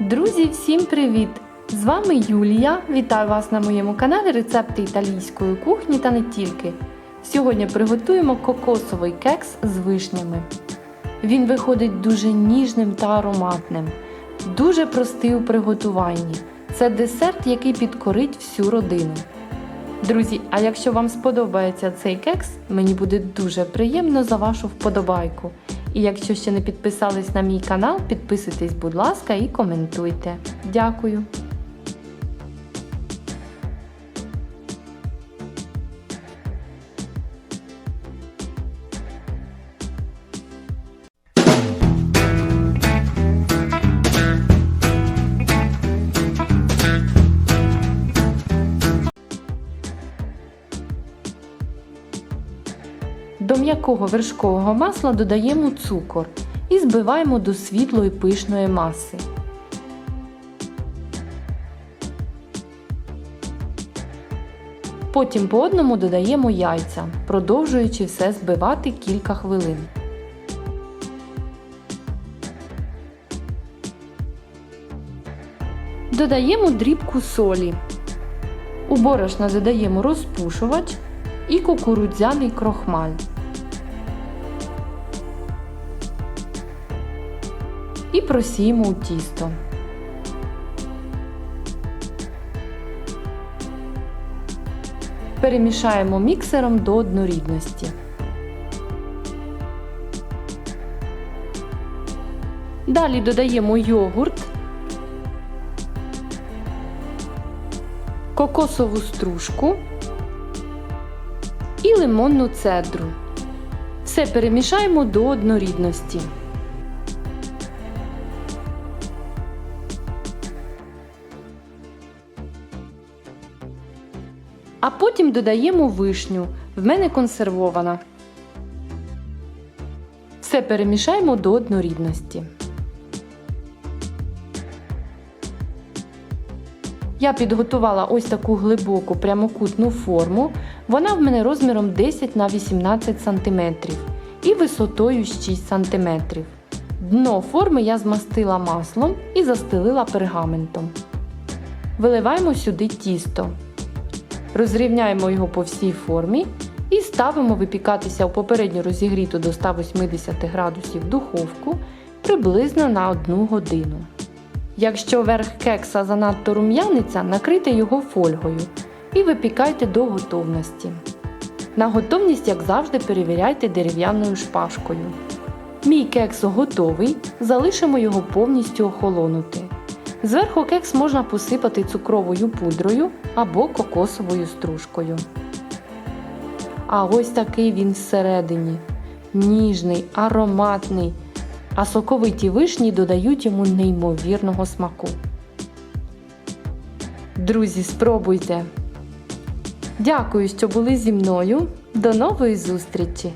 Друзі, всім привіт! З вами Юлія. Вітаю вас на моєму каналі Рецепти італійської кухні та не тільки. Сьогодні приготуємо кокосовий кекс з вишнями. Він виходить дуже ніжним та ароматним, дуже простий у приготуванні. Це десерт, який підкорить всю родину. Друзі, а якщо вам сподобається цей кекс, мені буде дуже приємно за вашу вподобайку. І якщо ще не підписались на мій канал, підписуйтесь, будь ласка, і коментуйте. Дякую! До м'якого вершкового масла додаємо цукор і збиваємо до світлої пишної маси. Потім по одному додаємо яйця, продовжуючи все збивати кілька хвилин. Додаємо дрібку солі. У борошна додаємо розпушувач і кукурудзяний крохмаль. І просіємо у тісто. Перемішаємо міксером до однорідності. Далі додаємо йогурт, кокосову стружку і лимонну цедру. Все перемішаємо до однорідності. А потім додаємо вишню. В мене консервована. Все перемішаємо до однорідності. Я підготувала ось таку глибоку прямокутну форму. Вона в мене розміром 10 на 18 см і висотою 6 см. Дно форми я змастила маслом і застелила пергаментом. Виливаємо сюди тісто. Розрівняємо його по всій формі і ставимо випікатися у попередньо розігріту до 180 градусів духовку приблизно на 1 годину. Якщо верх кекса занадто рум'яниться, накрийте його фольгою і випікайте до готовності. На готовність, як завжди, перевіряйте дерев'яною шпажкою. Мій кекс готовий, залишимо його повністю охолонути. Зверху кекс можна посипати цукровою пудрою або кокосовою стружкою. А ось такий він всередині. Ніжний, ароматний, а соковиті вишні додають йому неймовірного смаку. Друзі, спробуйте! Дякую, що були зі мною. До нової зустрічі!